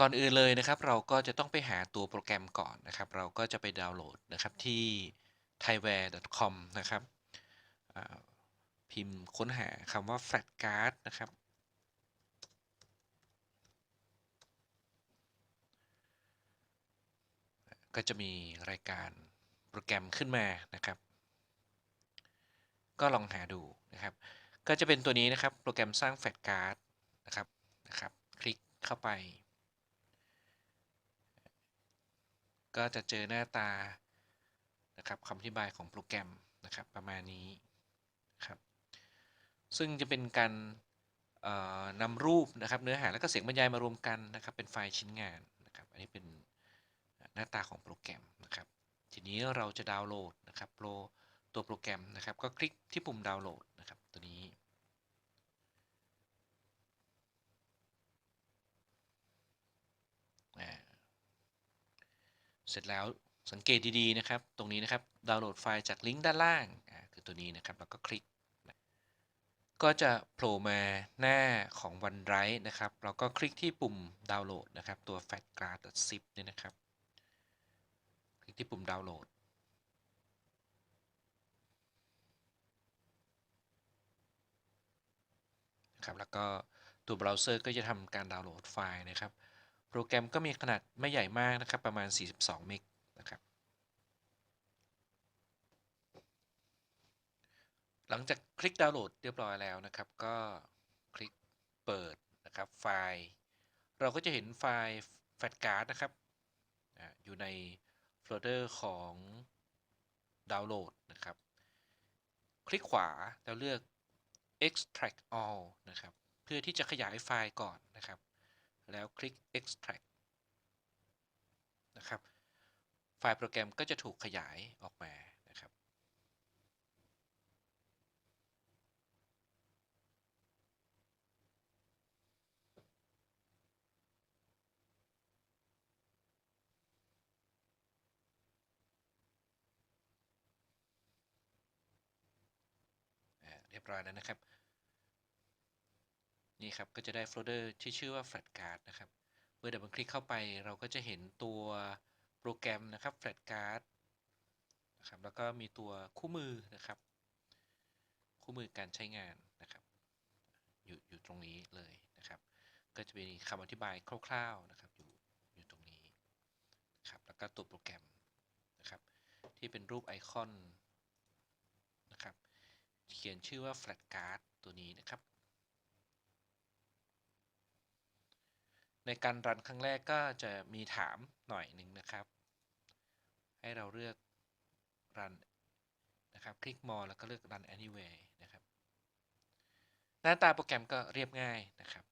ก่อนอื่นเลยนะครับ เราก็จะต้องไปหาตัวโปรแกรมก่อนนะครับ เราก็จะไปดาวน์โหลดนะครับที่ thaiware.com นะครับพิมพ์ค้นหาคำว่า Flatcard นะครับก็จะมีรายการโปรแกรมขึ้นมานะครับ ก็ลองหาดูนะครับ ก็จะเป็นตัวนี้นะครับ โปรแกรมสร้างแฟลชการ์ดนะครับนะครับ คลิกเข้าไป ก็จะเจอหน้าตานะครับคำอธิบายของโปรแกรมนะครับประมาณนี้ครับซึ่งจะเป็นการนำรูปนะครับเนื้อหาและก็เสียงบรรยายมารวมกันนะครับเป็นไฟล์ชิ้นงานนะครับอันนี้เป็นหน้าตาของโปรแกรมนะครับทีนี้เราจะดาวน์โหลดนะครับโปรตัวโปรแกรมนะครับก็คลิกที่ปุ่มดาวน์โหลดนะครับ ตัวนี้ อ่า เสร็จแล้วสังเกตดีๆนะครับ ตรงนี้นะครับดาวน์โหลดไฟล์จากลิงก์ด้านล่างคือตัวนี้นะครับแล้วก็คลิก ก็จะโผล่มาหน้าของ OneDrive นะครับเราก็คลิกที่ปุ่มดาวน์โหลดนะครับ ตัว fatgraph.zip เนี่ยนะครับ คลิกที่ปุ่มดาวน์โหลดนะครับแล้วก็ตัวเบราว์เซอร์ก็จะทำการดาวน์โหลดไฟล์นะครับ โปรแกรมก็มีขนาดไม่ใหญ่มากนะครับ ประมาณ 42 เมกนะครับ หลังจากคลิกดาวน์โหลดเรียบร้อยแล้วนะครับ ก็คลิกเปิดนะครับไฟล์ เราก็จะเห็นไฟล์แฟลชการ์ดนะครับอาอยู่ในโฟลเดอร์ของดาวน์โหลดนะครับ คลิกขวาแล้วเลือก extract all นะครับ เพื่อที่จะขยายไฟล์ก่อนนะครับ แล้วคลิก extract นะครับ ไฟล์โปรแกรมก็จะถูกขยายออกมานะครับ เรียบร้อยแล้วนะครับ นี่ครับก็จะได้โฟลเดอร์ที่ชื่อว่า Flatcard นะครับ เมื่อดับเบิลคลิกเข้าไปเราก็จะเห็นตัวโปรแกรมนะครับ Flatcard นะครับแล้วก็มีตัวคู่มือนะครับ คู่มือการใช้งานนะครับ อยู่อยู่ตรงนี้เลยนะครับ ก็จะมีคำอธิบายคร่าวๆนะครับอยู่อยู่ตรงนี้นะครับแล้วก็ตัวโปรแกรมนะครับ ที่เป็นรูปไอคอนนะครับเขียนชื่อว่า Flatcard ตัวนี้นะครับ ในการรันครั้งแรกก็จะมีถามหน่อยหนึ่งนะครับ ให้เราเลือกรันนะครับ คลิก more แล้วก็เลือก run anyway นะครับ หน้าตาโปรแกรมก็เรียบง่ายนะครับ